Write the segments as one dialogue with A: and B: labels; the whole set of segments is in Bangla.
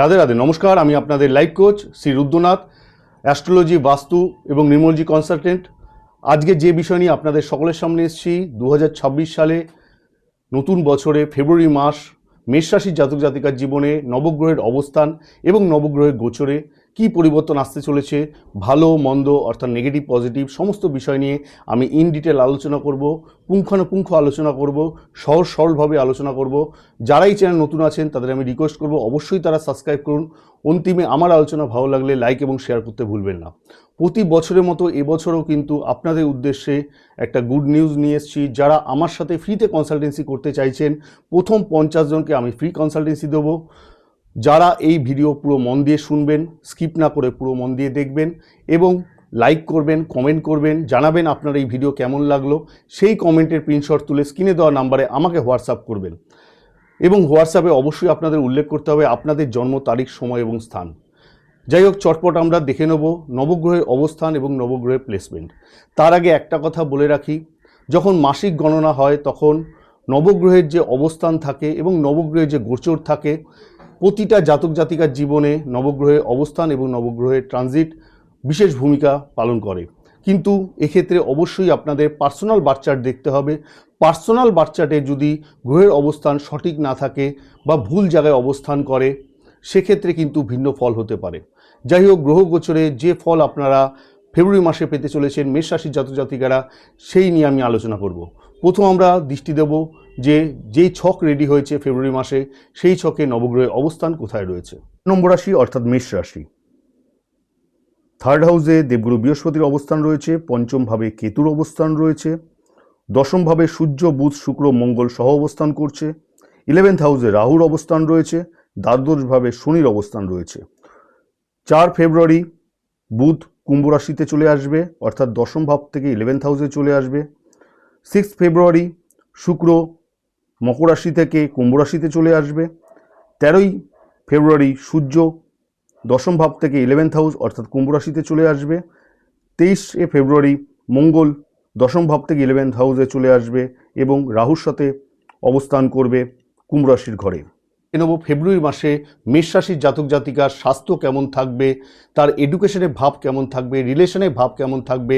A: রাধে রাধে, নমস্কার। আমি আপনাদের life coach Shri Rudranath, astrology, vastu এবং নির্মলজি কনসালটেন্ট। আজকে যে বিষয় নিয়ে আপনাদের সকলের সামনে এসেছি দু হাজার ছাব্বিশ সালে নতুন বছরে ফেব্রুয়ারি মাস মেষ রাশির জাতক জাতিকার জীবনে নবগ্রহের অবস্থান এবং নবগ্রহের গোচরে। কি পরিবর্তন আসতে চলেছে? ভালো, মন্দ, অর্থাৎ নেগেটিভ পজিটিভ সমস্ত বিষয় নিয়ে আমি ইন ডিটেল আলোচনা করব, পুঙ্খানুপুঙ্খ আলোচনা করব, সহজ সরলভাবে আলোচনা করব। যারাই চ্যানেল নতুন আছেন, তাদের আমি রিকোয়েস্ট করব, অবশ্যই তারা সাবস্ক্রাইব করুন। অন্তিমে আমার আলোচনা ভালো লাগলে লাইক এবং শেয়ার করতে ভুলবেন না। প্রতি বছরের মতো এবছরও কিন্তু আপনাদের উদ্দেশ্যে একটা গুড নিউজ নিয়ে এসেছি। যারা আমার সাথে ফ্রিতে কনসালটেন্সি করতে চাইছেন, প্রথম পঞ্চাশ জনকে আমি ফ্রি কনসালটেন্সি দেবো। যারা এই ভিডিও পুরো মন দিয়ে শুনবেন, স্কিপ না করে পুরো মন দিয়ে দেখবেন এবং লাইক করবেন, কমেন্ট করবেন, জানাবেন আপনার এই ভিডিও কেমন লাগল, সেই কমেন্টের প্রিন্টশট তুলে স্ক্রিনে দেওয়া নাম্বারে আমাকে হোয়াটসঅ্যাপ করবেন। এবং হোয়াটসঅ্যাপে অবশ্যই আপনাদের উল্লেখ করতে হবে আপনাদের জন্ম, তারিখ, সময় এবং স্থান। যাই হোক, চটপট আমরা দেখে নেব নবগ্রহের অবস্থান এবং নবগ্রহের প্লেসমেন্ট তার আগে একটা কথা বলে রাখি, যখন মাসিক গণনা হয় তখন নবগ্রহের যে অবস্থান থাকে এবং নবগ্রহের যে গোচর থাকে প্রতিটা জাতক জাতিকার জীবনে নবগ্রহের অবস্থান এবং নবগ্রহের ট্রানজিট বিশেষ ভূমিকা পালন করে। কিন্তু এক্ষেত্রে অবশ্যই আপনাদের পার্সোনাল বার্চার্ট দেখতে হবে। পার্সোনাল বার্চার্টে যদি গ্রহের অবস্থান সঠিক না থাকে বা ভুল জায়গায় অবস্থান করে, সেক্ষেত্রে কিন্তু ভিন্ন ফল হতে পারে। যাই হোক, গ্রহ গোচরে যে ফল আপনারা ফেব্রুয়ারি মাসে পেতে চলেছেন মেষ রাশির জাতক জাতিকারা, সেই নিয়ে আমি আলোচনা করব। প্রথম আমরা দৃষ্টি দেব যে, যেই ছক রেডি হয়েছে ফেব্রুয়ারি মাসে, সেই ছকে নবগ্রহের অবস্থান কোথায় রয়েছে? নম্বর রাশি অর্থাৎ মেষ রাশি। থার্ড হাউসে দেবগুরু বৃহস্পতির অবস্থান রয়েছে পঞ্চমভাবে কেতুর অবস্থান রয়েছে দশমভাবে সূর্য, বুধ, শুক্র, মঙ্গল সহ অবস্থান করছে ইলেভেন্থ হাউসে রাহুর অবস্থান রয়েছে দ্বাদশভাবে শনির অবস্থান রয়েছে। চার ফেব্রুয়ারি বুধ কুম্ভ রাশিতে চলে আসবে, অর্থাৎ দশম ভাব থেকে ইলেভেন্থ হাউসে চলে আসবে। সিক্স ফেব্রুয়ারি শুক্র মকর রাশি থেকে কুম্ভ রাশিতে চলে আসবে। তেরোই ফেব্রুয়ারি সূর্য দশম ভাব থেকে ইলেভেন্থ হাউস অর্থাৎ কুম্ভ রাশিতে চলে আসবে। তেইশে ফেব্রুয়ারি মঙ্গল দশম ভাব থেকে ইলেভেন্থ হাউসে চলে আসবে এবং রাহুর সাথে অবস্থান করবে কুম্ভ রাশির ঘরে নেব ফেব্রুয়ারি মাসে মেষ রাশির জাতক জাতিকার স্বাস্থ্য কেমন থাকবে, তার এডুকেশনের ভাব কেমন থাকবে রিলেশনের ভাব কেমন থাকবে,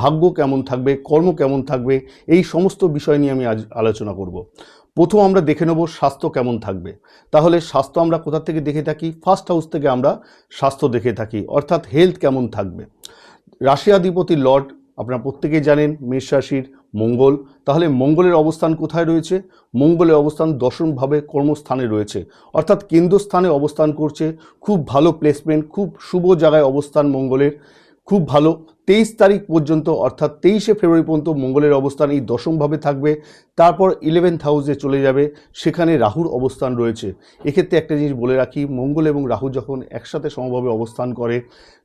A: ভাগ্য কেমন থাকবে, কর্ম কেমন থাকবে, এই সমস্ত বিষয় নিয়ে আমি আজ আলোচনা করব। প্রথম আমরা দেখে নেব স্বাস্থ্য কেমন থাকবে। তাহলে স্বাস্থ্য আমরা কোথা থেকে দেখে থাকি? ফার্স্ট হাউস থেকে আমরা স্বাস্থ্য দেখে থাকি, অর্থাৎ হেলথ কেমন থাকবে। রাশিয়াধিপতি লর্ড, আপনারা প্রত্যেকেই জানেন, মেষ রাশির মঙ্গল। তাহলে মঙ্গলের অবস্থান কোথায় রয়েছে? মঙ্গলের অবস্থান দশমভাবে কর্মস্থানে রয়েছে। অর্থাৎ কেন্দ্রস্থানে অবস্থান করছে, খুব ভালো প্লেসমেন্ট খুব শুভ জায়গায় অবস্থান মঙ্গলের, খুব ভালো। তেইশ তারিখ পর্যন্ত, অর্থাৎ তেইশে ফেব্রুয়ারি পর্যন্ত মঙ্গলের অবস্থান এই দশমভাবে থাকবে। তারপর ইলেভেন্থ হাউসে চলে যাবে, সেখানে রাহুর অবস্থান রয়েছে। এক্ষেত্রে একটা জিনিস বলে রাখি, মঙ্গল এবং রাহু যখন একসাথে সমভাবে অবস্থান করে,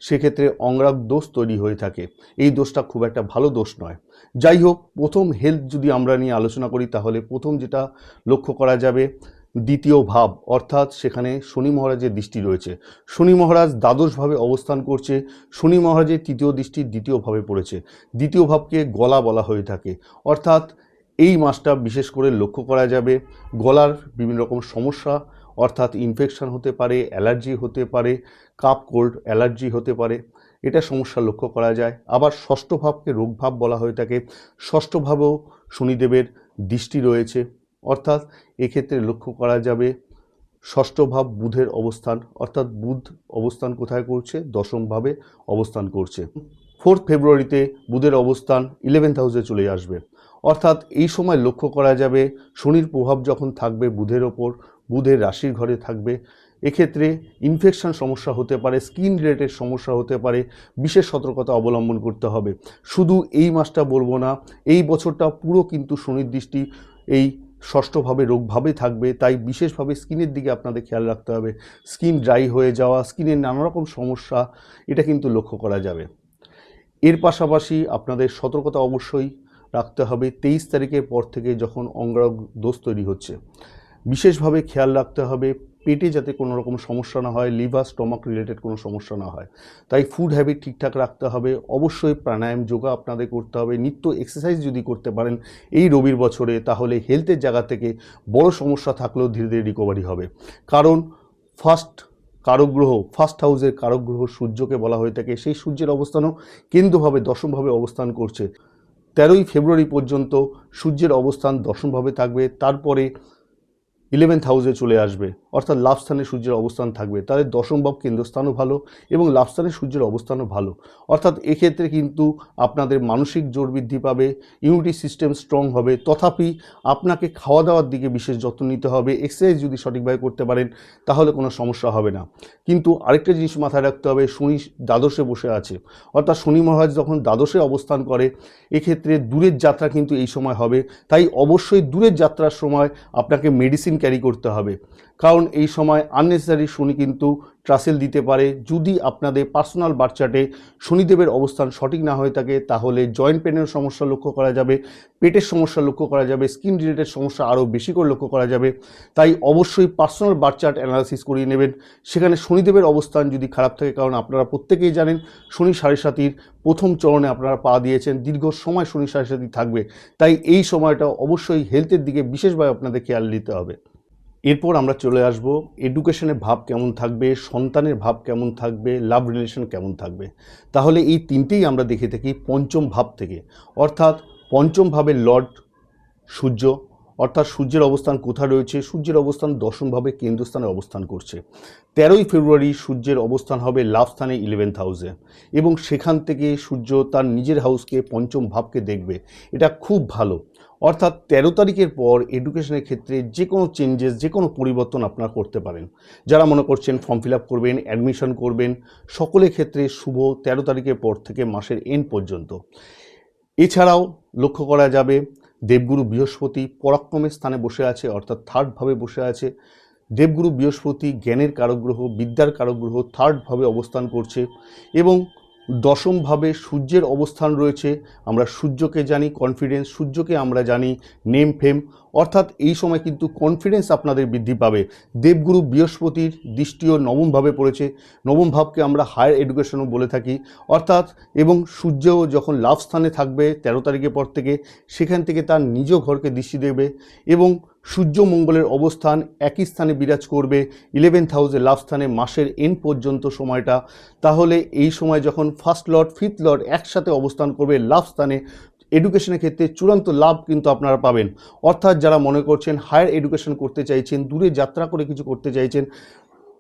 A: সেক্ষেত্রে অংরাগ দোষ তৈরি হয়ে থাকে। এই দোষটা খুব একটা ভালো দোষ নয়। যাই হোক, প্রথম হেলথ যদি আমরা নিয়ে আলোচনা করি, তাহলে প্রথম যেটা লক্ষ্য করা যাবে দ্বিতীয় ভাব, অর্থাৎ সেখানে শনি মহারাজের দৃষ্টি রয়েছে। শনি মহারাজ দ্বাদশভাবে অবস্থান করছে, শনি মহারাজের তৃতীয় দৃষ্টি দ্বিতীয়ভাবে পড়েছে। দ্বিতীয় ভাবকে গলা বলা হয়ে থাকে। অর্থাৎ এই মাসটা বিশেষ করে লক্ষ্য করা যাবে, গলার বিভিন্ন রকম সমস্যা, অর্থাৎ ইনফেকশন হতে পারে অ্যালার্জি হতে পারে কাপ কোল্ড অ্যালার্জি হতে পারে। এটা সমস্যা লক্ষ্য করা যায়। আবার ষষ্ঠ ভাবকে রোগভাব বলা হয়ে থাকে। ষষ্ঠ ভাবেও শনিদেবের দৃষ্টি রয়েছে। অর্থাৎ এক্ষেত্রে লক্ষ্য করা যাবে ষষ্ঠ ভাব বুধের অবস্থান, অর্থাৎ বুধ অবস্থান কোথায় করছে? দশমভাবে অবস্থান করছে। ফোর্থ ফেব্রুয়ারিতে বুধের অবস্থান ইলেভেন্থ হাউসে চলে আসবে। অর্থাৎ এই সময় লক্ষ্য করা যাবে শনির প্রভাব যখন থাকবে বুধের ওপর, বুধের রাশির ঘরে থাকবে। এক্ষেত্রে ইনফেকশন সমস্যা হতে পারে স্কিন রিলেটেড সমস্যা হতে পারে, বিশেষ সতর্কতা অবলম্বন করতে হবে। শুধু এই মাসটা বলব না, এই বছরটা পুরো কিন্তু শনির দৃষ্টি, এই ষষ্ঠভাবে রোগভাবে থাকবে, তাই বিশেষভাবে স্কিনের দিকে আপনাদের খেয়াল রাখতে হবে। স্কিন ড্রাই হয়ে যাওয়া, স্কিনের নানারকম সমস্যা, এটা কিন্তু লক্ষ্য করা যাবে। এর পাশাপাশি আপনাদের সতর্কতা অবশ্যই রাখতে হবে, তেইশ তারিখের পর থেকে যখন অঙ্গারক দোষ তৈরি হচ্ছে। বিশেষভাবে খেয়াল রাখতে হবে পেটে যাতে কোনো রকম সমস্যা না হয় লিভার স্টমাক রিলেটেড কোনো সমস্যা না হয়। তাই ফুড হ্যাবিট ঠিকঠাক রাখতে হবে। অবশ্যই প্রাণায়াম, যোগা আপনাদের করতে হবে। নিত্য এক্সারসাইজ যদি করতে পারেন এই রবির বছরে, তাহলে হেলথের জায়গা থেকে বড় সমস্যা থাকলেও ধীরে ধীরে রিকভারি হবে। কারণ ফার্স্ট কারক গ্রহ ফার্স্ট হাউসের কারক গ্রহ সূর্যকে বলা হয়ে থাকে। সেই সূর্যের অবস্থানও কেন্দ্রভাবে, দশমভাবে অবস্থান করছে। তেরোই ফেব্রুয়ারি পর্যন্ত সূর্যের অবস্থান দশমভাবে থাকবে। তারপরে ইলেভেন্থ হাউসে চলে আসবে। অর্থাৎ লাভ স্থানে সূর্যের অবস্থান থাকবে, তাহলে দশম ভাব কেন্দ্রস্থানও ভালো এবং লাভ স্থানে সূর্যের অবস্থানও ভালো। অর্থাৎ এক্ষেত্রে কিন্তু আপনাদের মানসিক জোর বৃদ্ধি পাবে ইমিউনিটি সিস্টেম স্ট্রং হবে, তথাপি আপনাকে খাওয়া দাওয়ার দিকে বিশেষ যত্ন নিতে হবে এক্সারসাইজ যদি সঠিকভাবে করতে পারেন, তাহলে কোনো সমস্যা হবে না। কিন্তু আরেকটা জিনিস মাথায় রাখতে হবে, শনি দ্বাদশে বসে আছে। অর্থাৎ শনি মহারাজ যখন দ্বাদশে অবস্থান করে, এক্ষেত্রে দূরের যাত্রা কিন্তু এই সময় হবে। তাই অবশ্যই দূরের যাত্রার সময় আপনাকে মেডিসিন ক্যারি করতে হবে। কারণ এই সময় আননেসেসারি শনি কিন্তু ট্রাসেল দিতে পারে। যদি আপনাদের পার্সোনাল বার্চার্টে শনিদেবের অবস্থান সঠিক না হয়ে থাকে, তাহলে জয়েন্ট পেনের সমস্যা লক্ষ্য করা যাবে, পেটের সমস্যা লক্ষ্য করা যাবে স্কিন রিলেটেড সমস্যা আরও বেশি করে লক্ষ্য করা যাবে। তাই অবশ্যই পার্সোনাল বার্চার্ট অ্যানালাইসিস করিয়ে নেবেন। সেখানে শনিদেবের অবস্থান যদি খারাপ থাকে, কারণ আপনারা প্রত্যেকেই জানেন শনি সাড়ে সাতির প্রথম চরণে আপনারা পা দিয়েছেন, দীর্ঘ সময় শনি সাড়ে সাতি থাকবে। তাই এই সময়টা অবশ্যই হেলথের দিকে বিশেষভাবে আপনাদের খেয়াল নিতে হবে। এরপর আমরা চলে আসব এডুকেশনের ভাব কেমন থাকবে, সন্তানের ভাব কেমন থাকবে লাভ রিলেশন কেমন থাকবে। তাহলে এই তিনটেই আমরা দেখে থাকি পঞ্চম ভাব থেকে। অর্থাৎ পঞ্চম ভাবের লর্ড সূর্য, অর্থাৎ সূর্যের অবস্থান কোথায় রয়েছে? সূর্যের অবস্থান দশমভাবে কেন্দ্রস্থানে অবস্থান করছে। তেরোই ফেব্রুয়ারি সূর্যের অবস্থান হবে লাভ স্থানে ইলেভেন্থ হাউসে এবং সেখান থেকে সূর্য তার নিজের হাউসকে পঞ্চম ভাবকে দেখবে। এটা খুব ভালো। অর্থাৎ তেরো তারিখের পর এডুকেশনের ক্ষেত্রে যে কোনো চেঞ্জেস যে কোনো পরিবর্তন আপনারা করতে পারেন। যারা মনে করছেন ফর্ম ফিল করবেন অ্যাডমিশন করবেন, সকলের ক্ষেত্রে শুভ তেরো তারিখের পর থেকে মাসের এন্ড পর্যন্ত। এছাড়াও লক্ষ্য করা যাবে, দেবগুরু বৃহস্পতি পরাক্রমের স্থানে বসে আছে, অর্থাৎ থার্ডভাবে বসে আছে। দেবগুরু বৃহস্পতি জ্ঞানের কারক গ্রহ বিদ্যার কারগ্রহ থার্ডভাবে অবস্থান করছে এবং দশমভাবে সূর্যের অবস্থান রয়েছে। আমরা সূর্যকে জানি কনফিডেন্স সূর্যকে আমরা জানি নেম ফেম অর্থাৎ এই সময় কিন্তু কনফিডেন্স আপনাদের বৃদ্ধি পাবে। দেবগুরু বৃহস্পতির দৃষ্টিও নবমভাবে পড়েছে। নবম ভাবকে আমরা হায়ার এডুকেশনও বলে থাকি। অর্থাৎ এবং সূর্যও যখন লাভ স্থানে থাকবে তেরো তারিখের পর থেকে, সেখান থেকে তার নিজ ঘরকে দৃষ্টি দেবে এবং সূর্য মঙ্গলের অবস্থান একই স্থানে বিরাজ করবে ইলেভেন্থ হাউসে লাভ স্থানে মাসের এন পর্যন্ত সময়টা। তাহলে এই সময় যখন ফার্স্ট লর্ড ফিফথ লর্ড একসাথে অবস্থান করবে লাভ স্থানে এডুকেশনের ক্ষেত্রে চূড়ান্ত লাভ কিন্তু আপনারা পাবেন। অর্থাৎ যারা মনে করছেন হায়ার এডুকেশন করতে চাইছেন, দূরে যাত্রা করে কিছু করতে চাইছেন,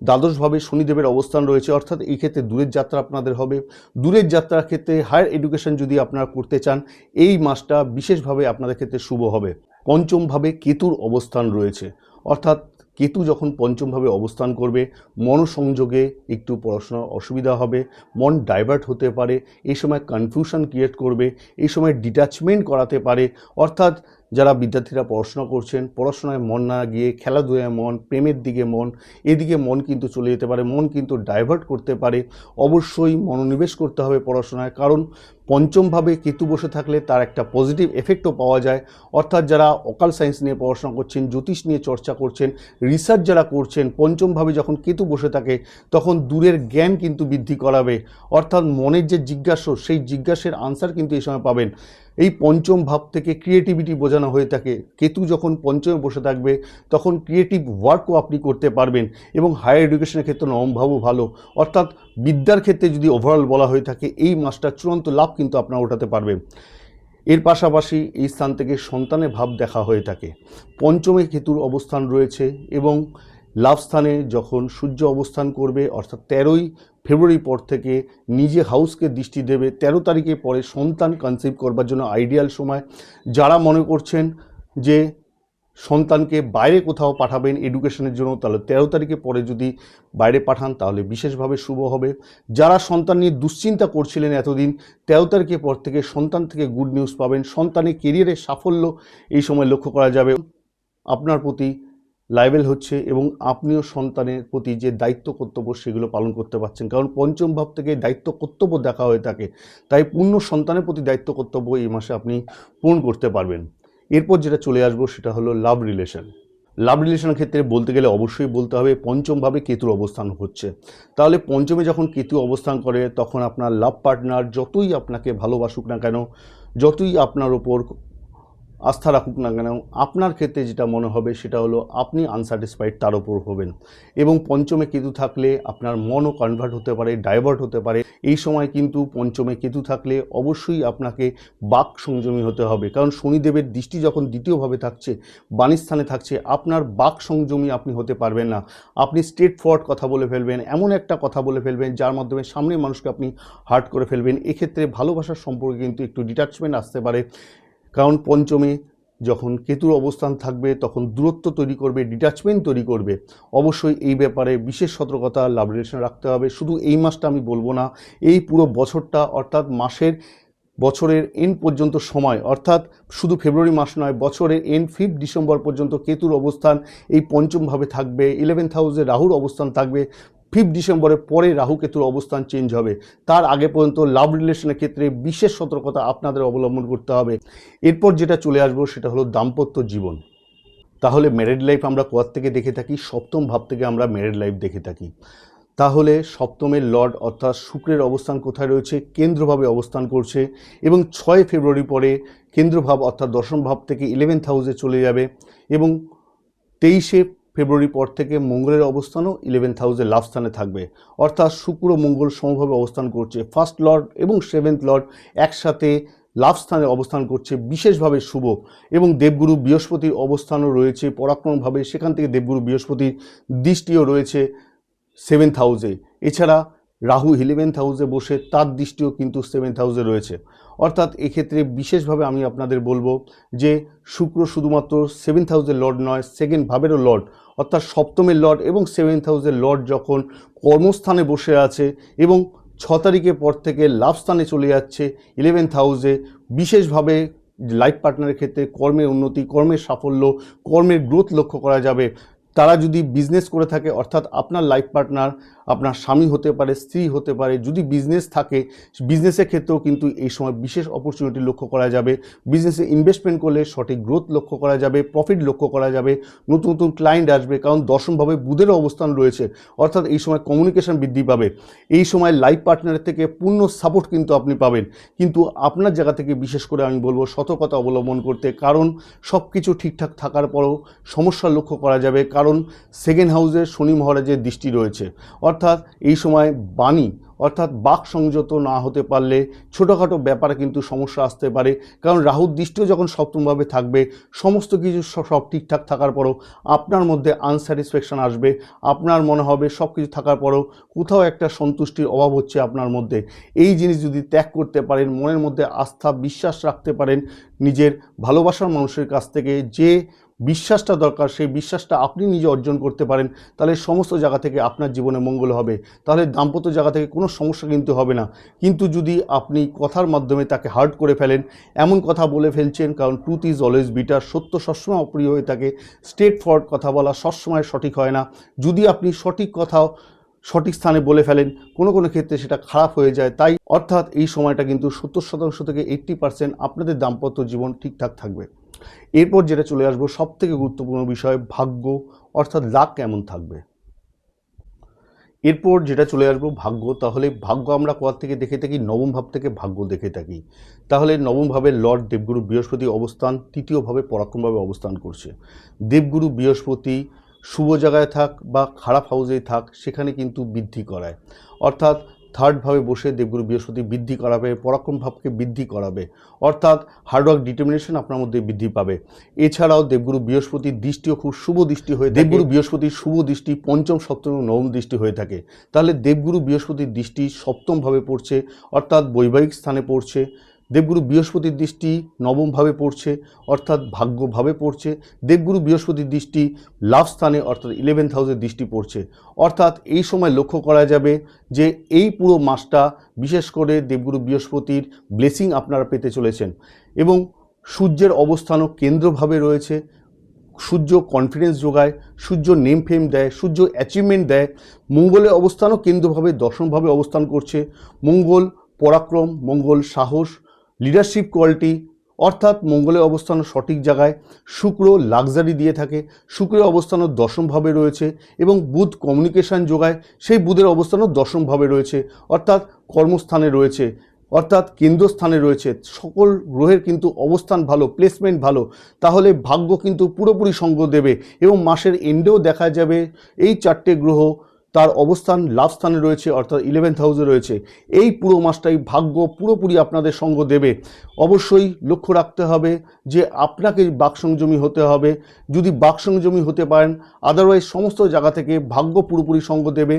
A: দ্বাদশভাবে শনিদেবের অবস্থান রয়েছে। অর্থাৎ এই ক্ষেত্রে দূরের যাত্রা আপনাদের হবে। দূরের যাত্রার ক্ষেত্রে হায়ার এডুকেশন যদি আপনারা করতে চান, এই মাসটা বিশেষভাবে আপনাদের ক্ষেত্রে শুভ হবে। পঞ্চমভাবে কেতুর অবস্থান রয়েছে। অর্থাৎ কেতু যখন পঞ্চমভাবে অবস্থান করবে, মনসংযোগে একটু পড়াশোনার অসুবিধা হবে, মন ডাইভার্ট হতে পারে এই সময় কনফিউশন ক্রিয়েট করবে এই সময় ডিট্যাচমেন্ট করাতে পারে, অর্থাৎ যারা বিদ্যার্থীরা পড়াশোনা করছেন, পড়াশোনায় মন না গিয়ে, খেলাধুলায় মন, প্রেমের দিকে মন, এদিকে মন কিন্তু চলে যেতে পারে, মন কিন্তু ডাইভার্ট করতে পারে, অবশ্যই মনোনিবেশ করতে হবে পড়াশোনায়। কারণ পঞ্চমভাবে কেতু বসে থাকলে তার একটা পজিটিভ এফেক্টও পাওয়া যায়। অর্থাৎ যারা অকাল সায়েন্স নিয়ে পড়াশোনা করছেন, জ্যোতিষ নিয়ে চর্চা করছেন রিসার্চ যারা করছেন, পঞ্চমভাবে যখন কেতু বসে থাকে, তখন দূরের জ্ঞান কিন্তু বৃদ্ধি করাবে। অর্থাৎ মনের যে জিজ্ঞাসা, সেই জিজ্ঞাসার আনসার কিন্তু এই সময় পাবেন। এই পঞ্চম ভাব থেকে ক্রিয়েটিভিটি বোঝানো হয়ে থাকে। কেতু যখন পঞ্চমে বসে থাকবে, তখন ক্রিয়েটিভ ওয়ার্কও আপনি করতে পারবেন এবং হায়ার এডুকেশনের ক্ষেত্রে নবম ভাবও ভালো। অর্থাৎ বিদ্যার ক্ষেত্রে যদি ওভারঅল বলা হয়ে থাকে, এই মাসটা চূড়ান্ত লাভ কিন্তু আপনারা ওঠাতে পারবেন। এর পাশাপাশি এই স্থান থেকে সন্তানের ভাব দেখা হয়ে থাকে। পঞ্চমে কেতুর অবস্থান রয়েছে এবং লাভ স্থানে যখন সূর্য অবস্থান করবে, অর্থাৎ তেরোই ফেব্রুয়ারি পর থেকে নিজে হাউসকে দৃষ্টি দেবে, তেরো তারিখে পরে সন্তান কনসিভ করবার জন্য আইডিয়াল সময়। যারা মনে করছেন যে সন্তানকে বাইরে কোথাও পাঠাবেন এডুকেশনের জন্য, তাহলে তেরো তারিখে পরে যদি বাইরে পাঠান, তাহলে বিশেষভাবে শুভ হবে। যারা সন্তান নিয়ে দুশ্চিন্তা করছিলেন এতদিন, তেরো তারিখের পর থেকে সন্তান থেকে গুড নিউজ পাবেন। সন্তানের কেরিয়ারের সাফল্য এই সময় লক্ষ্য করা যাবে। আপনার প্রতি লাইবেল হচ্ছে এবং আপনিও সন্তানের প্রতি যে দায়িত্ব কর্তব্য সেগুলো পালন করতে পারছেন। কারণ পঞ্চম ভাব থেকে দায়িত্ব কর্তব্য দেখা হয়ে থাকে, তাই পূর্ণ সন্তানের প্রতি দায়িত্ব কর্তব্য এই মাসে আপনি পূরণ করতে পারবেন। এরপর যেটা চলে আসব সেটা হলো লাভ রিলেশন লাভ রিলেশনের ক্ষেত্রে বলতে গেলে অবশ্যই বলতে হবে পঞ্চমভাবে কেতুর অবস্থান হচ্ছে। তাহলে পঞ্চমে যখন কেতু অবস্থান করে, তখন আপনার লাভ পার্টনার যতই আপনাকে ভালোবাসুক না কেন, যতই আপনার ওপর আস্থা রাখুক না কেন, আপনার ক্ষেত্রে যেটা মনে হবে সেটা হলো আপনি আনস্যাটিসফাইড তার উপর হবেন। এবং পঞ্চমে কেতু থাকলে আপনার মনও কনভার্ট হতে পারে ডাইভার্ট হতে পারে। এই সময় কিন্তু পঞ্চমে কেতু থাকলে অবশ্যই আপনাকে বাক সংযমী হতে হবে। কারণ শনিদেবের দৃষ্টি যখন দ্বিতীয়ভাবে থাকছে, বাণীস্থানে থাকছে, আপনার বাক সংযমী আপনি হতে পারবেন না। আপনি স্ট্রেট ফরওয়ার্ড কথা বলে ফেলবেন, এমন একটা কথা বলে ফেলবেন যার মাধ্যমে সামনের মানুষকে আপনি হার্ট করে ফেলবেন। এক্ষেত্রে ভালোবাসার সম্পর্কে কিন্তু একটু ডিটাচমেন্ট আসতে পারে। কারণ পঞ্চমে যখন কেতুর অবস্থান থাকবে, তখন দূরত্ব তৈরি করবে ডিটাচমেন্ট তৈরি করবে। অবশ্যই এই ব্যাপারে বিশেষ সতর্কতা লাভ রিলেশন রাখতে হবে। শুধু এই মাসটা আমি বলব না, এই পুরো বছরটা, অর্থাৎ মাসের বছরের এন্ড পর্যন্ত সময়, অর্থাৎ শুধু ফেব্রুয়ারি মাস নয়, বছরের এন্ড ফিফথ ডিসেম্বর পর্যন্ত কেতুর অবস্থান এই পঞ্চমভাবে থাকবে। ইলেভেন্থ হাউসে রাহুর অবস্থান থাকবে। ফিফথ ডিসেম্বরের পরে রাহু কেতুর অবস্থান চেঞ্জ হবে। তার আগে পর্যন্ত লাভ রিলেশনের ক্ষেত্রে বিশেষ সতর্কতা আপনাদের অবলম্বন করতে হবে। এরপর যেটা চলে আসব সেটা হলো দাম্পত্য জীবন। তাহলে ম্যারেড লাইফ আমরা কোয়ার থেকে দেখে থাকি? সপ্তম ভাব থেকে আমরা ম্যারেড লাইফ দেখে থাকি। তাহলে সপ্তমের লর্ড অর্থাৎ শুক্রের অবস্থান কোথায় রয়েছে? কেন্দ্রভাবে অবস্থান করছে এবং ছয় ফেব্রুয়ারি পরে কেন্দ্রভাব অর্থাৎ দশম ভাব থেকে ইলেভেন্থ হাউসে চলে যাবে এবং তেইশে ফেব্রুয়ারি পর থেকে মঙ্গলের অবস্থানও ইলেভেন্থ হাউসে লাভ স্থানে থাকবে। অর্থাৎ শুক্র মঙ্গল সমভাবে অবস্থান করছে। ফার্স্ট লর্ড এবং সেভেন্থ লর্ড একসাথে লাভ স্থানে অবস্থান করছে বিশেষভাবে শুভ। এবং দেবগুরু বৃহস্পতির অবস্থানও রয়েছে পরাক্রমভাবে। সেখান থেকে দেবগুরু বৃহস্পতির দৃষ্টিও রয়েছে সেভেন্থ হাউসে এছাড়া রাহু ইলেভেন্থ হাউসে বসে তার দৃষ্টিও কিন্তু সেভেন্থ হাউসে রয়েছে। অর্থাৎ এক্ষেত্রে বিশেষভাবে আমি আপনাদের বলব যে শুক্র শুধুমাত্র সেভেন্থ হাউসের লর্ড নয় সেকেন্ড ভাবেরও লর্ড অর্থাৎ সপ্তমের লর্ড এবং সেভেন্থ হাউসের লর্ড যখন কর্মস্থানে বসে আছে এবং ছ তারিখের পর থেকে লাভ স্থানে চলে যাচ্ছে ইলেভেন্থ হাউসে বিশেষভাবে লাইফ পার্টনারের ক্ষেত্রে কর্মের উন্নতি, কর্মের সাফল্য, কর্মের গ্রোথ লক্ষ্য করা যাবে। তারা যদি বিজনেস করে থাকে, অর্থাৎ আপনার লাইফ পার্টনার আপনার স্বামী হতে পারে, স্ত্রী হতে পারে, যদি বিজনেস থাকে বিজনেসের ক্ষেত্রেও কিন্তু এই সময় বিশেষ অপরচুনিটি লক্ষ্য করা যাবে। বিজনেসে ইনভেস্টমেন্ট করলে সঠিক গ্রোথ লক্ষ্য করা যাবে প্রফিট লক্ষ্য করা যাবে, নতুন নতুন ক্লায়েন্ট আসবে, কারণ দশমভাবে বুধেরও অবস্থান রয়েছে, অর্থাৎ এই সময় কমিউনিকেশন বৃদ্ধি পাবে। এই সময় লাইফ পার্টনারের থেকে পূর্ণ সাপোর্ট কিন্তু আপনি পাবেন। কিন্তু আপনার জায়গা থেকে বিশেষ করে আমি বলব সতর্কতা অবলম্বন করতে, কারণ সব কিছু ঠিকঠাক থাকার পরেও সমস্যা লক্ষ্য করা যাবে, কারণ সেকেন্ড হাউসে শনি মহারাজের দৃষ্টি রয়েছে। অর্থাৎ এই সময় বাণী, অর্থাৎ বাক সংযত না হতে পারলে ছোটোখাটো ব্যাপারে কিন্তু সমস্যা আসতে পারে। কারণ রাহুর দৃষ্টিও যখন সপ্তমভাবে থাকবে, সমস্ত কিছু সব সব ঠিকঠাক থাকার পরও আপনার মধ্যে আনস্যাটিসফ্যাকশন আসবে, আপনার মনে হবে সব কিছু থাকার পরও কোথাও একটা সন্তুষ্টির অভাব হচ্ছে আপনার মধ্যে। এই জিনিস যদি ত্যাগ করতে পারেন, মনের মধ্যে আস্থা, বিশ্বাস রাখতে পারেন, নিজের ভালোবাসার মানুষের কাছ থেকে যে বিশ্বাসটা দরকার, সেই বিশ্বাসটা আপনি নিজে অর্জন করতে পারেন, তাহলে সমস্ত জায়গা থেকে আপনার জীবনে মঙ্গল হবে। তাহলে দাম্পত্য জায়গা থেকে কোনো সমস্যা কিন্তু হবে না। কিন্তু যদি আপনি কথার মাধ্যমে তাকে হার্ট করে ফেলেন, এমন কথা বলে ফেলছেন, কারণ ট্রুথ ইজ অলওয়েজ বিটার সত্য সবসময় অপ্রিয় হয়ে থাকে স্টেট ফরওয়ার্ড কথা বলা সবসময় সঠিক হয় না। যদি আপনি সঠিক কথাও সঠিক স্থানে বলে ফেলেন, কোনো কোনো ক্ষেত্রে সেটা খারাপ হয়ে যায়। তাই অর্থাৎ এই সময়টা কিন্তু সত্তর শতাংশ থেকে এইট্টি পার্সেন্ট আপনাদের দাম্পত্য জীবন ঠিকঠাক থাকবে। এরপর যেটা চলে আসব সব থেকে গুরুত্বপূর্ণ বিষয় ভাগ্য, অর্থাৎ লাক কেমন থাকবে? এরপর যেটা চলে আসব ভাগ্য, তাহলে ভাগ্য আমরা কোয়ার থেকে দেখে থাকি? নবম ভাব থেকে ভাগ্য দেখে থাকি। তাহলে নবম ভাবের লর্ড দেবগুরু বৃহস্পতি অবস্থান তৃতীয়ভাবে পরাক্রমভাবে অবস্থান করছে। দেবগুরু বৃহস্পতি শুভ জায়গায় থাক বা খারাপ হাউসেই থাক, সেখানে কিন্তু বৃদ্ধি করায়। অর্থাৎ থার্ডভাবে বসে দেবগুরু বৃহস্পতি বৃদ্ধি করাবে পরাক্রম ভাবকে বৃদ্ধি করাবে অর্থাৎ হার্ডওয়ার্ক ডিটারমিনেশন আপনার মধ্যে বৃদ্ধি পাবে। এছাড়াও দেবগুরু বৃহস্পতির দৃষ্টিও খুব শুভ দৃষ্টি হয়ে দেবগুরু বৃহস্পতির শুভ দৃষ্টি পঞ্চম সপ্তম এবং নবম দৃষ্টি হয়ে থাকে। তাহলে দেবগুরু বৃহস্পতির দৃষ্টি সপ্তমভাবে পড়ছে অর্থাৎ বৈবাহিক স্থানে পড়ছে। দেবগুরু বৃহস্পতির দৃষ্টি নবমভাবে পড়ছে, অর্থাৎ ভাগ্যভাবে পড়ছে। দেবগুরু বৃহস্পতির দৃষ্টি লাভ স্থানে, অর্থাৎ ইলেভেন্থ হাউসের দৃষ্টি পড়ছে। অর্থাৎ এই সময় লক্ষ্য করা যাবে যে এই পুরো মাসটা বিশেষ করে দেবগুরু বৃহস্পতির ব্লেসিং আপনারা পেতে চলেছেন এবং সূর্যের অবস্থানও কেন্দ্রভাবে রয়েছে। সূর্য কনফিডেন্স যোগায়, সূর্য নেম ফেম দেয়, সূর্য অ্যাচিভমেন্ট দেয়। মঙ্গলের অবস্থানও কেন্দ্রভাবে, দশমভাবে অবস্থান করছে। মঙ্গল পরাক্রম, মঙ্গল সাহস লিডারশিপ কোয়ালিটি অর্থাৎ মঙ্গলের অবস্থান সঠিক জায়গায়, শুক্র লাক্সারি দিয়ে থাকে, শুক্রের অবস্থানও দশমভাবে রয়েছে এবং বুধ কমিউনিকেশন যোগায়, সেই বুধের অবস্থানও দশমভাবে রয়েছে, অর্থাৎ কর্মস্থানে রয়েছে, অর্থাৎ কেন্দ্রস্থানে রয়েছে, সকল গ্রহের কিন্তু অবস্থান ভালো প্লেসমেন্ট ভালো, তাহলে ভাগ্য কিন্তু পুরোপুরি সঙ্গ দেবে এবং মাসের এন্ডেও দেখা যাবে, এই চারটে গ্রহ তার অবস্থান লাভ স্থানে রয়েছে, অর্থাৎ ইলেভেন্থ হাউসে রয়েছে। এই পুরো মাসটাই ভাগ্য পুরোপুরি আপনাদের সঙ্গ দেবে। অবশ্যই লক্ষ্য রাখতে হবে যে আপনাকে বাকসংযমী হতে হবে। যদি বাকসংযমী হতে পারেন আদারওয়াইজ সমস্ত জায়গা থেকে ভাগ্য পুরোপুরি সঙ্গ দেবে।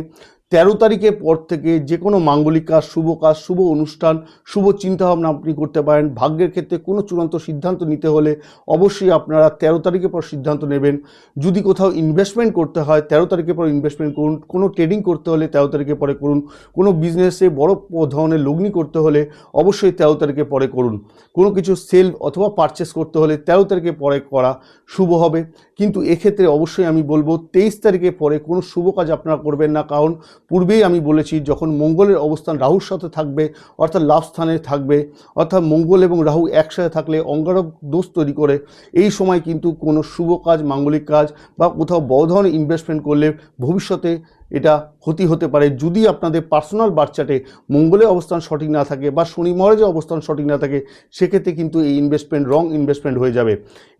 A: তেরো তারিখের পর থেকে যে কোনো মাঙ্গলিক কাজ, শুভ কাজ, শুভ অনুষ্ঠান, শুভ চিন্তাভাবনা আপনি করতে পারেন। ভাগ্যের ক্ষেত্রে কোনো চূড়ান্ত সিদ্ধান্ত নিতে হলে অবশ্যই আপনারা তেরো তারিখের পর সিদ্ধান্ত নেবেন। যদি কোথাও ইনভেস্টমেন্ট করতে হয়, তেরো তারিখের পর ইনভেস্টমেন্ট করুন। কোনো ট্রেডিং করতে হলে তেরো তারিখের পরে করুন। কোনো বিজনেসে বড় ধরনের লগ্নি করতে হলে অবশ্যই তেরো তারিখের পরে করুন। কোনো কিছু সেল অথবা পারচেস করতে হলে তেরো তারিখের পরে করা শুভ হবে। কিন্তু এক্ষেত্রে অবশ্যই আমি বলব, তেইশ তারিখের পরে কোনো শুভ কাজ আপনারা করবেন না। কারণ পূর্বেই আমি বলেছি, যখন মঙ্গলের অবস্থান রাহুর সাথে থাকবে, অর্থাৎ লাভ স্থানে থাকবে, অর্থাৎ মঙ্গল এবং রাহু একসাথে থাকলে অঙ্গারক দোষ তৈরি করে, এই সময় কিন্তু কোনো শুভ কাজ, মাঙ্গলিক কাজ বা কোথাও বড় ইনভেস্টমেন্ট করলে ভবিষ্যতে এটা ক্ষতি হতে পারে। যদি আপনাদের পার্সোনাল বাচ্চাটে মঙ্গলের অবস্থান সঠিক না থাকে বা শনি মহারাজের অবস্থান সঠিক না থাকে, সেক্ষেত্রে কিন্তু এই ইনভেস্টমেন্ট রং ইনভেস্টমেন্ট হয়ে যাবে।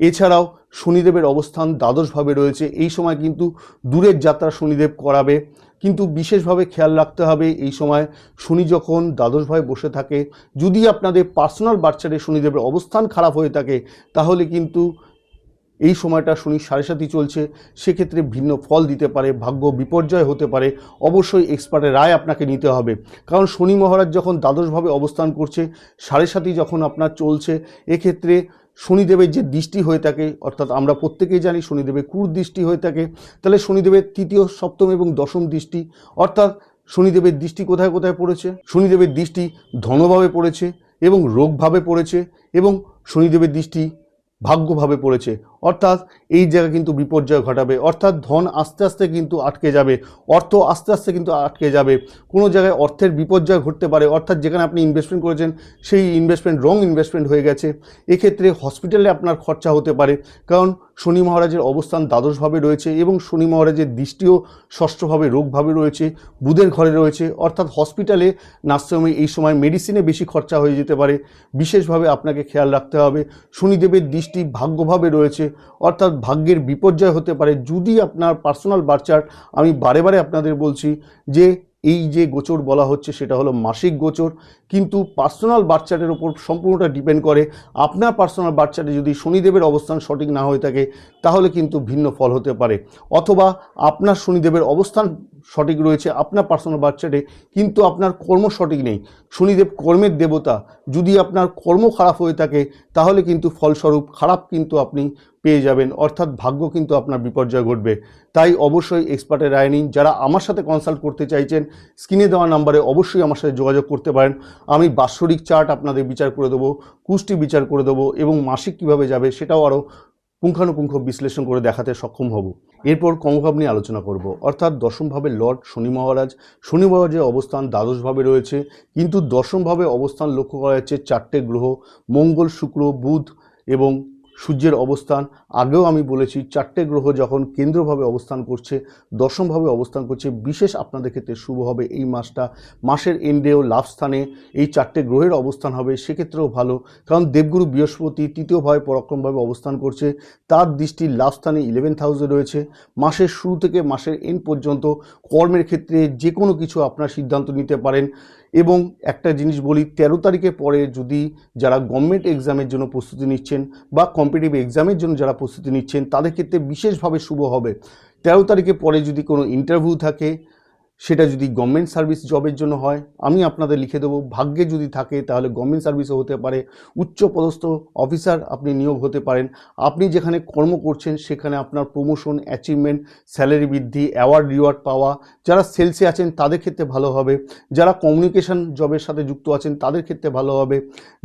A: এছাড়াও শনিদেবের অবস্থান দ্বাদশভাবে রয়েছে, এই সময় কিন্তু দূরের যাত্রা শনিদেব করাবে। কিন্তু বিশেষভাবে খেয়াল রাখতে হবে এই সময় শনি যখন দ্বাদশভাবে বসে থাকে, যদি আপনাদের পার্সোনাল বাচ্চারে শনিদেবের অবস্থান খারাপ হয়ে থাকে, তাহলে কিন্তু এই সময়টা শনি সাড়ে সাতই চলছে, সেক্ষেত্রে ভিন্ন ফল দিতে পারে, ভাগ্য বিপর্যয় হতে পারে, অবশ্যই এক্সপার্টের রায় আপনাকে নিতে হবে। কারণ শনি মহারাজ যখন দ্বাদশভাবে অবস্থান করছে, সাড়ে সাতই যখন আপনার চলছে, এক্ষেত্রে শনিদেবের যে দৃষ্টি হয়ে থাকে, অর্থাৎ আমরা প্রত্যেকেই জানি শনিদেবের কুর দৃষ্টি হয়ে থাকে, তাহলে শনিদেবের তৃতীয়, সপ্তম এবং দশম দৃষ্টি, অর্থাৎ শনিদেবের দৃষ্টি কোথায় কোথায় পড়েছে? শনিদেবের দৃষ্টি ধনভাবে পড়েছে এবং রোগভাবে পড়েছে এবং শনিদেবের দৃষ্টি ভাগ্যভাবে পড়েছে। অর্থাৎ এই জায়গা কিন্তু বিপর্যয় ঘটাবে। অর্থাৎ ধন আস্তে আস্তে কিন্তু আটকে যাবে, অর্থ আস্তে আস্তে কিন্তু আটকে যাবে। কোনো জায়গায় অর্থের বিপর্যয় ঘটতে পারে, অর্থাৎ যেখানে আপনি ইনভেস্টমেন্ট করেছেন, সেই ইনভেস্টমেন্ট রং ইনভেস্টমেন্ট হয়ে গেছে। এক্ষেত্রে হসপিটালে আপনার খরচা হতে পারে, কারণ শনি মহারাজের অবস্থান দ্বাদশভাবে রয়েছে এবং শনি মহারাজের দৃষ্টিও ষষ্ঠভাবে, রোগভাবে রয়েছে, বুধের ঘরে রয়েছে। অর্থাৎ হসপিটালে নার্সিংহোমে এই সময় মেডিসিনে বেশি খরচা হয়ে যেতে পারে। বিশেষভাবে আপনাকে খেয়াল রাখতে হবে। শনিদেবের দৃষ্টি ভাগ্যভাবে রয়েছে। অর্থাৎ ভাগ্যের বিপর্যয় হতে পারে। যদি আপনার পার্সোনাল বার্চার আমি বারে বারে আপনাদের বলছি যে, এই যে গোচর বলা হচ্ছে সেটা হলো মাসিক গোচর। কিন্তু পার্সোনাল বার্চারের ওপর সম্পূর্ণটা ডিপেন্ড করে। আপনার পার্সোনাল বার্চারে যদি শনিদেবের অবস্থান সঠিক না হয়ে থাকে, তাহলে কিন্তু ভিন্ন ফল হতে পারে। অথবা আপনার শনিদেবের অবস্থান সঠিক রয়েছে আপনার পার্সোনাল বার্চারে কিন্তু আপনার কর্ম সঠিক নেই। শনিদেব কর্মের দেবতা, যদি আপনার কর্ম খারাপ হয়ে থাকে, তাহলে কিন্তু ফলস্বরূপ খারাপ কিন্তু আপনি পেয়ে যাবেন, অর্থাৎ ভাগ্য কিন্তু আপনার বিপর্যয় ঘটবে। তাই অবশ্যই এক্সপার্টের রায় নিন। যারা আমার সাথে কনসাল্ট করতে চাইছেন স্ক্রিনে দেওয়া নাম্বারে অবশ্যই আমার সাথে যোগাযোগ করতে পারেন। আমি বাৎসরিক চার্ট আপনাদের বিচার করে দেবো, কুষ্টি বিচার করে দেবো এবং মাসিক কীভাবে যাবে সেটাও আরও পুঙ্খানুপুঙ্খ বিশ্লেষণ করে দেখাতে সক্ষম হব। এরপর কংভাব নিয়ে আলোচনা করব। অর্থাৎ দশমভাবে লর্ড শনি মহারাজ, শনি মহারাজের অবস্থান দ্বাদশভাবে রয়েছে, কিন্তু দশমভাবে অবস্থান লক্ষ্য করা যাচ্ছে চারটে গ্রহ, মঙ্গল, শুক্র, বুধ এবং সূর্যের অবস্থান। আগেও আমি বলেছি, চারটে গ্রহ যখন কেন্দ্রভাবে অবস্থান করছে, দশমভাবে অবস্থান করছে, বিশেষ আপনাদের ক্ষেত্রে শুভ হবে এই মাসটা। মাসের এন্ডেও লাভ স্থানে এই চারটে গ্রহের অবস্থান হবে, সেক্ষেত্রেও ভালো। কারণ দেবগুরু বৃহস্পতি তৃতীয়ভাবে পরাক্রমভাবে অবস্থান করছে, তার দৃষ্টি লাভ স্থানে ইলেভেন্থ হাউসে রয়েছে। মাসের শুরু থেকে মাসের এন্ড পর্যন্ত কর্মের ক্ষেত্রে যে কোনো কিছু আপনার সিদ্ধান্ত নিতে পারেন। এবং একটা জিনিস বলি, তেরো তারিখের পরে যদি যারা গভর্নমেন্ট এক্সামের জন্য প্রস্তুতি নিচ্ছেন বা কম্পিটিভ এক্সামের জন্য যারা প্রস্তুতি নিচ্ছেন, তাদের ক্ষেত্রে বিশেষভাবে শুভ হবে। তেরো তারিখের পরে যদি কোনো ইন্টারভিউ থাকে সেটা যদি গভর্নমেন্ট সার্ভিস জবের জন্য হয়, আমি আপনাদের লিখে দেবো। ভাগ্যে যদি থাকে, তাহলে গভর্নমেন্ট সার্ভিসও হতে পারে। উচ্চ পদস্থ অফিসার আপনি নিয়োগ হতে পারেন। আপনি যেখানে কর্ম করছেন, সেখানে আপনার প্রমোশন অ্যাচিভমেন্ট স্যালারি বৃদ্ধি অ্যাওয়ার্ড রিওয়ার্ড পাওয়া, যারা সেলসে আছেন, তাদের ক্ষেত্রে ভালো হবে। যারা কমিউনিকেশন জবের সাথে যুক্ত আছেন, তাদের ক্ষেত্রে ভালো হবে।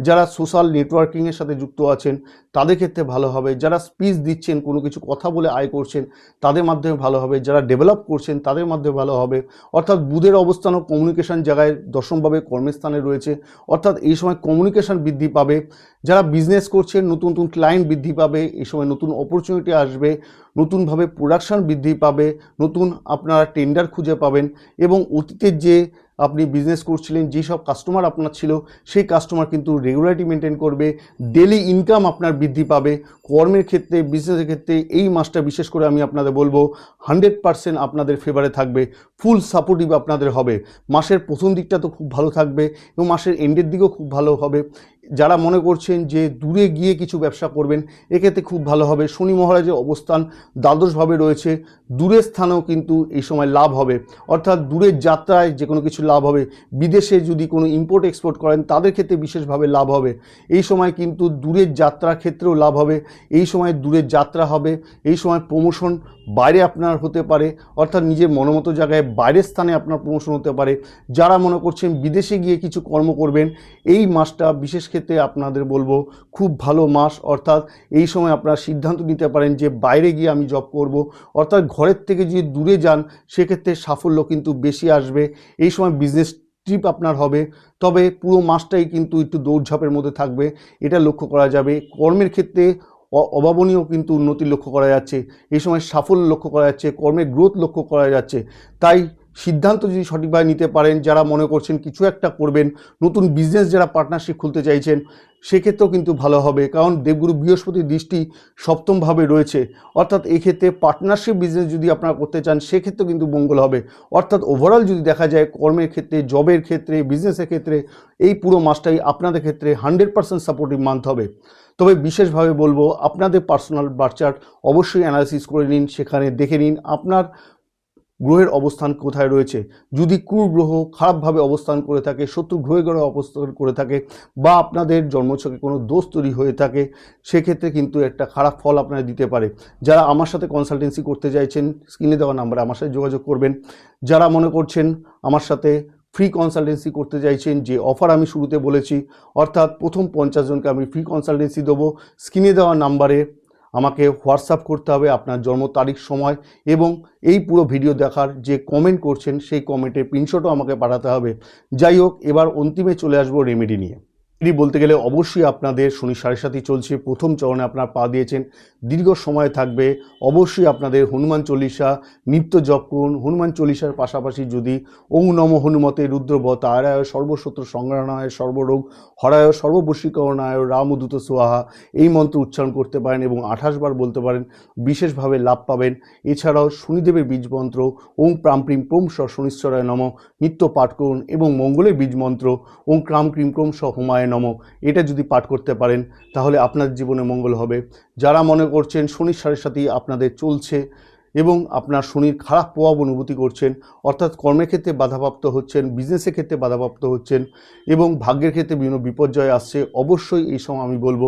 A: যারা সোশ্যাল নেটওয়ার্কিংয়ের সাথে যুক্ত আছেন, তাদের ক্ষেত্রে ভালো হবে। যারা স্পিচ দিচ্ছেন, কোনো কিছু কথা বলে আয় করছেন, তাদের মাধ্যমে ভালো হবে। যারা ডেভেলপ করছেন, তাদের মাধ্যমে ভালো হবে। অর্থাৎ বুধের অবস্থান ও কমিউনিকেশন জায়গায় দশমভাবে কর্মস্থানে রয়েছে। অর্থাৎ এই সময় কমিউনিকেশন বৃদ্ধি পাবে। যারা বিজনেস করছে নতুন নতুন ক্লায়েন্ট বৃদ্ধি পাবে। এই সময় নতুন অপরচুনিটি আসবে। নতুনভাবে প্রোডাকশন বৃদ্ধি পাবে, নতুন আপনারা টেন্ডার খুঁজে পাবেন এবং অতীতের যে আপনি বিজনেস করছিলেন যেসব কাস্টমার আপনার ছিল, সেই কাস্টমার কিন্তু রেগুলারিটি মেনটেন করবে ডেলি ইনকাম আপনার বৃদ্ধি পাবে। কর্মের ক্ষেত্রে বিজনেসের ক্ষেত্রে এই মাসটা বিশেষ করে আমি আপনাদের বলব হান্ড্রেড পার্সেন্ট আপনাদের ফেভারে থাকবে ফুল সাপোর্টিভ আপনাদের হবে। মাসের প্রথম দিকটা তো খুব ভালো থাকবে এবং মাসের এন্ডের দিকেও খুব ভালো হবে। যারা মনে করছেন যে দূরে গিয়ে কিছু ব্যবসা করবেন, এক্ষেত্রে খুব ভালো হবে। শনি মহারাজের অবস্থান দ্বাদশভাবে রয়েছে। দূরের স্থানেও কিন্তু এই সময় লাভ হবে। অর্থাৎ দূরের যাত্রায় যে কোনো কিছু লাভ হবে। বিদেশে যদি কোনো ইম্পোর্ট এক্সপোর্ট করেন, তাদের ক্ষেত্রে বিশেষভাবে লাভ হবে। এই সময় কিন্তু দূরের যাত্রার ক্ষেত্রেও লাভ হবে। এই সময় দূরের যাত্রা হবে। এই সময় প্রমোশন বাইরে আপনার হতে পারে, অর্থাৎ নিজের মনোমতো জায়গায় বাইরের স্থানে আপনার প্রমোশন হতে পারে, যারা মনে করছেন বিদেশে গিয়ে কিছু কর্ম করবেন, এই মাসটা বিশেষ ক্ষেত্রে আপনাদের বলব খুব ভালো মাস, অর্থাৎ এই সময় আপনারা সিদ্ধান্ত নিতে পারেন যে বাইরে গিয়ে আমি জব করব, অর্থাৎ ঘরের থেকে যদি দূরে যান, সেক্ষেত্রে সাফল্য কিন্তু বেশি আসবে, এই সময় বিজনেস ট্রিপ আপনার হবে, তবে পুরো মাসটাই কিন্তু একটু দৌড়ঝাঁপের মধ্যে থাকবে, এটা লক্ষ্য করা যাবে, কর্মের ক্ষেত্রে অভাবনীয় কিন্তু উন্নতি লক্ষ্য করা যাচ্ছে। এই সময় সাফল্য লক্ষ্য করা যাচ্ছে, কর্মের গ্রোথ লক্ষ্য করা যাচ্ছে। তাই সিদ্ধান্ত যদি সঠিকভাবে নিতে পারেন, যারা মনে করছেন কিছু একটা করবেন, নতুন বিজনেস যারা পার্টনারশিপ খুলতে চাইছেন, সেক্ষেত্রেও কিন্তু ভালো হবে। কারণ দেবগুরু বৃহস্পতির দৃষ্টি সপ্তমভাবে রয়েছে। অর্থাৎ এক্ষেত্রে পার্টনারশিপ বিজনেস যদি আপনারা করতে চান, সেক্ষেত্রেও কিন্তু মঙ্গল হবে। অর্থাৎ ওভারঅল যদি দেখা যায়, কর্মের ক্ষেত্রে জবের ক্ষেত্রে বিজনেসের ক্ষেত্রে, এই পুরো মাসটাই আপনাদের ক্ষেত্রে হান্ড্রেড পার্সেন্ট সাপোর্টিভ মান্থ হবে। তবে বিশেষভাবে বলব, আপনাদের পার্সোনাল বার্চার্ট অবশ্যই অ্যানালিসিস করে নিন, সেখানে দেখে নিন। আপনার গ্রহের অবস্থান কোথায় রয়েছে? যদি কুর গ্রহ খারাপভাবে অবস্থান করে থাকে, শত্রু গ্রহে গ্রহে অবস্থান করে থাকে, বা আপনাদের জন্মছকে কোনো দোষ তৈরি হয়ে থাকে, সেক্ষেত্রে কিন্তু একটা খারাপ ফল আপনারা দিতে পারে। যারা আমার সাথে কনসালটেন্সি করতে চাইছেন স্ক্রিনে দেওয়া নাম্বারে আমার সাথে যোগাযোগ করবেন। যারা মনে করছেন আমার সাথে ফ্রি কনসালটেন্সি করতে চাইছেন, যে অফার আমি শুরুতে বলেছি, অর্থাৎ প্রথম পঞ্চাশ জনকে আমি ফ্রি কনসালটেন্সি দেবো স্ক্রিনে দেওয়া নাম্বারে আমাকে হোয়াটসঅ্যাপ করতে হবে আপনার জন্ম তারিখ, সময় এবং এই পুরো ভিডিও দেখার যে কমেন্ট করছেন, সেই কমেন্টের প্রিনশটও আমাকে পাঠাতে হবে। যাই হোক, এবার অন্তিমে চলে আসব রেমেডি নিয়ে। রেমেডি বলতে গেলে অবশ্যই আপনাদের শনি সাড়ে সাতই চলছে। প্রথম চরণে আপনার পা দিয়েছেন। দীর্ঘ সময় থাকবে। অবশ্যই আপনাদের হনুমান চল্লিশা, নিত্য জপ করুন। হনুমান চল্লিশার পাশাপাশি যদি ওং নম হনুমতে রুদ্রব তারায় সর্বশত্রু সংগ্রহণায় সর্বরোগ, হরায় সর্ববশীকরণায় রামদূত সোহাহা এই মন্ত্র উচ্চারণ করতে পারেন এবং আঠাশ বার বলতে পারেন, বিশেষভাবে লাভ পাবেন। এছাড়াও শনিদেবের বীজ মন্ত্র, ওং প্রাম প্রিম প্রম স শনিশ্বরায় নম, নিত্য পাঠ করুন এবং মঙ্গলের বীজ মন্ত্র, ওং ক্রাম ক্রিম ক্রম স হোমায় নম এটা যদি পাঠ করতে পারেন, তাহলে আপনার জীবনে মঙ্গল হবে। যারা মনে করছেন শনির সাড়ে সাথেই আপনাদের চলছে এবং আপনার শনির খারাপ প্রভাব অনুভূতি করছেন, অর্থাৎ কর্মের ক্ষেত্রে বাধাপ্রাপ্ত হচ্ছেন বিজনেসের ক্ষেত্রে বাধাপ্রাপ্ত হচ্ছেন এবং ভাগ্যের ক্ষেত্রে বিভিন্ন বিপর্যয় আসছে, অবশ্যই এই সময় আমি বলব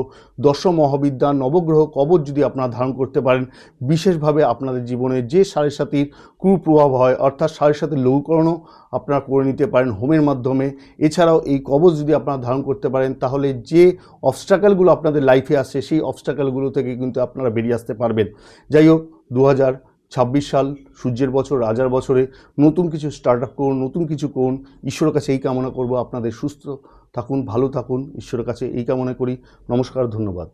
A: দশম মহাবিদ্যা, নবগ্রহ কবচ যদি আপনারা ধারণ করতে পারেন, বিশেষভাবে আপনাদের জীবনে যে সাড়ে সাতির কুপ্রভাব হয়, অর্থাৎ সাড়ে সাথে লঘুকরণও আপনারা করে নিতে পারেন হোমের মাধ্যমে। এছাড়াও এই কবচ যদি আপনারা ধারণ করতে পারেন, তাহলে যে অবস্ট্রাকেলগুলো আপনাদের লাইফে আসছে, সেই অবস্ট্রাকালগুলো থেকে কিন্তু আপনারা বেরিয়ে আসতে পারবেন। যাই হোক দু হাজার ছাব্বিশ সাল, সূর্যের বছর, রাজার বছরে নতুন কিছু স্টার্ট আপ করুন, নতুন কিছু করুন। ঈশ্বরের কাছে এই কামনা করব। আপনাদের সুস্থ থাকুন, ভালো থাকুন। ঈশ্বরের কাছে এই কামনা করি। নমস্কার, ধন্যবাদ।